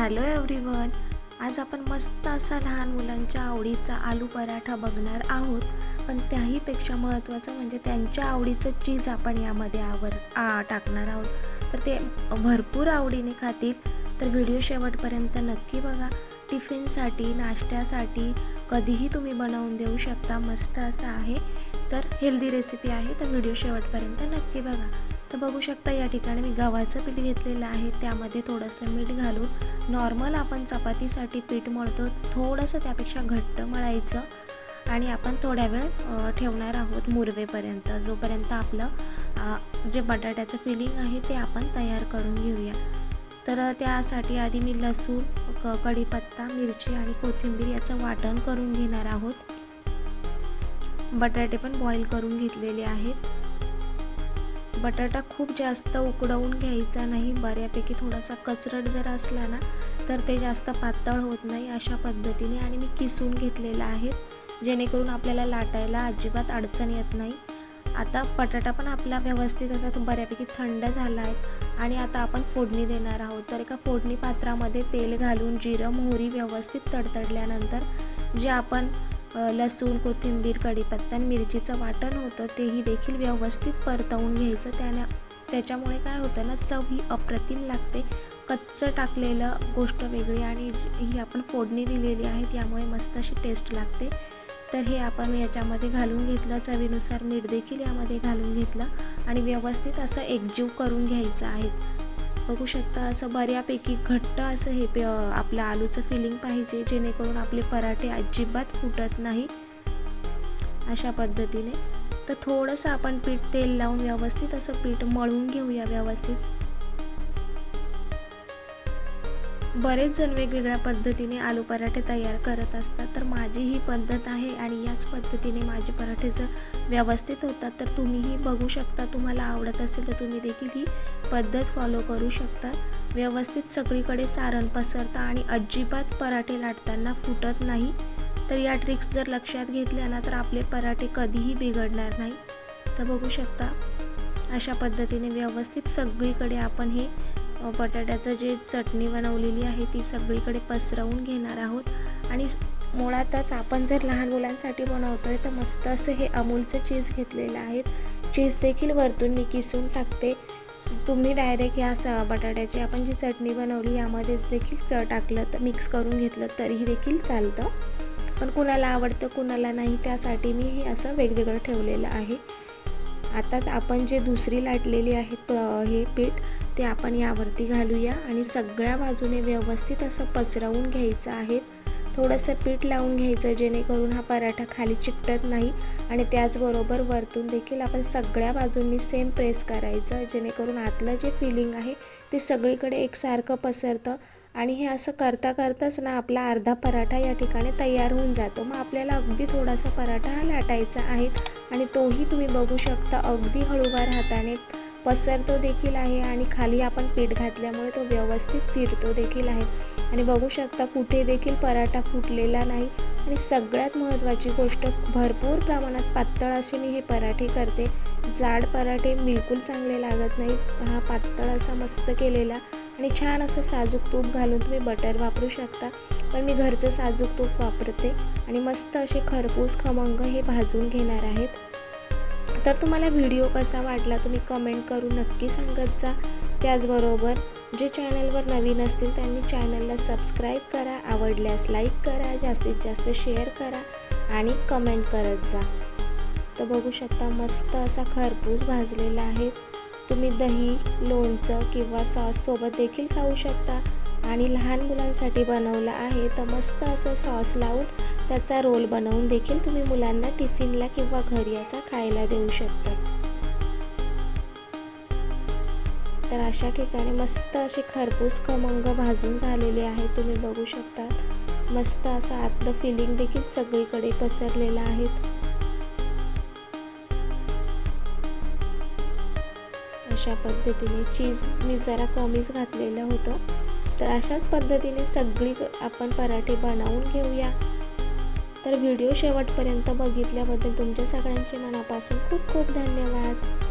Hello everyone आज आपण मस्त असा लहान मुलांच्या आवडीचा आलू पराठा बघणार आहोत. पण त्याहीपेक्षा महत्त्वाचं म्हणजे त्यांच्या आवडीचं चीज आपण यामध्ये आवर आ टाकणार आहोत. तर ते भरपूर आवडीने खातील. तर व्हिडिओ शेवटपर्यंत नक्की बघा. टिफिनसाठी नाश्त्यासाठी कधीही तुम्ही बनवून देऊ शकता. मस्त असं आहे. तर हेल्दी रेसिपी आहे तर व्हिडिओ शेवटपर्यंत नक्की बघा. तर बघू शकता या ठिकाणी मी गव्हाचं पीठ घेतलेलं आहे. त्यामध्ये थोडंसं मीठ घालून नॉर्मल आपण चपातीसाठी पीठ मळतो. थोडंसं त्यापेक्षा घट्ट मळायचं. आणि आपण थोड्या वेळ ठेवणार आहोत मुरवेपर्यंत. जोपर्यंत आपलं जे बटाट्याचं फिलिंग आहे ते आपण तयार करून घेऊया. तर त्यासाठी आधी मी लसूण क कढीपत्ता मिरची आणि कोथिंबीर याचं वाटण करून घेणार आहोत. बटाटे पण बॉईल करून घेतलेले आहेत. बटाटा खूप जास्त उकडवून घ्यायचा नाही. बऱ्यापैकी थोडासा कचरट जर असला ना तर ते जास्त पातळ होत नाही अशा पद्धतीने आणि मी किसून घेतलेला आहे. जेणेकरून आपल्याला लाटायला अजिबात अडचण येत नाही. आता बटाटा पण आपला व्यवस्थित असा तो बऱ्यापैकी थंड झाला आहे आणि आता आपण फोडणी देणार आहोत. तर एका फोडणी पात्रामध्ये तेल घालून जिरं मोहरी व्यवस्थित तडतडल्यानंतर जे आपण लसूण कोथिंबीर कढीपत्ता आणि मिरचीचं वाटण होतं तेही देखील व्यवस्थित परतवून घ्यायचं. त्याने त्याच्यामुळे काय होतं ना चव ही अप्रतिम लागते. कच्चं टाकलेलं गोष्ट वेगळी आणि ही आपण फोडणी दिलेली आहे त्यामुळे मस्त अशी टेस्ट लागते. तर हे आपण याच्यामध्ये घालून घेतलं. चवीनुसार मीठ देखील यामध्ये घालून घेतलं. आणि व्यवस्थित असं एकजीव करून घ्यायचं आहे. बघू शकता असं बऱ्यापैकी घट्ट असं हे पे आपलं आलूचं फिलिंग पाहिजे जेणेकरून आपले पराठे अजिबात फुटत नाही अशा पद्धतीने. तर थोडंसं आपण पीठ तेल लावून व्यवस्थित असं पीठ मळून घेऊया व्यवस्थित. बरेच जण वेगवेगळ्या पद्धतीने आलू पराठे तयार करत असतात. तर माझी ही पद्धत आहे आणि याच पद्धतीने माझे पराठे जर व्यवस्थित होतात तर तुम्हीही बघू शकता. तुम्हाला आवडत असेल तर तुम्ही देखील ही पद्धत फॉलो करू शकता. व्यवस्थित सगळीकडे सारण पसरतं आणि अजिबात पराठे लाटताना फुटत नाही. तर या ट्रिक्स जर लक्षात घेतल्या ना तर आपले पराठे कधीही बिघडणार नाही. तर बघू शकता अशा पद्धतीने व्यवस्थित सगळीकडे आपण हे बटाट्याचं जे चटणी बनवलेली आहे ती सगळीकडे पसरवून घेणार आहोत. आणि मुळातच आपण जर लहान मुलांसाठी बनवतोय तर मस्त असं हे अमूलचं चीज घेतलेलं आहे. चीज देखील वरतून मी किसून टाकते. तुम्ही डायरेक्ट या स बटाट्याची आपण जी चटणी बनवली यामध्ये देखील टाकलं तर मिक्स करून घेतलं तरीही देखील चालतं. पण कुणाला आवडतं कुणाला नाही त्यासाठी मी हे असं वेगवेगळं ठेवलेलं आहे. आता आपण जे दुसरी लाटलेली आहे प- हे पीठ ते आपण यावरती घालूया आणि सगळ्या बाजूने व्यवस्थित असं पसरवून घ्यायचं आहे. थोडंसं पीठ लावून घ्यायचं जेणेकरून हा पराठा खाली चिकटत नाही आणि त्याचबरोबर वरतून देखील आपण सगळ्या बाजूंनी सेम प्रेस करायचं जेणेकरून आतलं जे फिलिंग आहे ते सगळीकडे एकसारखं पसरतं आणि हे असं करता करताच ना आपला अर्धा पराठा या ठिकाणी तयार होऊन जातो. मग आपल्याला अगदी थोडासा पराठा हा लाटायचा आहे आणि तोही तुम्ही बघू शकता अगदी हळूवार हाताने पसरतो देखील आहे आणि खाली आपण पीठ घातल्यामुळे तो व्यवस्थित फिरतो देखील आहे. आणि बघू शकता कुठे देखील पराठा फुटलेला नाही. आणि सगळ्यात महत्त्वाची गोष्ट भरपूर प्रमाणात पातळ असे मी हे पराठे करते. जाड पराठे बिलकुल चांगले लागत नाही हा पातळ असा मस्त केलेला आणि छान असं साजूक तूप घालून तुम्ही बटर वापरू शकता. पण मी घरचं साजूक तूप वापरते आणि मस्त असे खरपूस खमंग हे भाजून घेणार आहेत. तर तुम्हाला व्हिडिओ कसा वाटला तुम्ही कमेंट करून नक्की सांगत जा. त्याचबरोबर जे चॅनलवर नवीन असतील त्यांनी चॅनलला सबस्क्राईब करा आवडल्यास लाईक करा जास्तीत जास्त शेअर करा आणि कमेंट करत जा. तर बघू शकता मस्त असा खरपूस भाजलेला आहे. तुम्ही दही लोणचं किंवा सॉससोबत देखील खाऊ शकता. आणि लहान मुलांसाठी बनवलं आहे. तर मस्त असं सॉस लावून त्याचा रोल बनवून देखील तुम्ही मुलांना टिफिनला किंवा घरी असा खायला देऊ शकता. तर अशा ठिकाणी मस्त असे खरपूस खमंग भाजून झालेले आहे. तुम्ही बघू शकता मस्त असं आतलं फिलिंग देखील सगळीकडे पसरलेलं आहेत अशा पद्धतीने चीज मी जरा कमीच घातलेलं होतं. तर अशाच पद्धतीने सगळी आपण पराठे बनवून घेऊया. तर व्हिडिओ शेवटपर्यंत बघितल्याबद्दल तुमच्या सगळ्यांचे मनापासून खूप खूप धन्यवाद.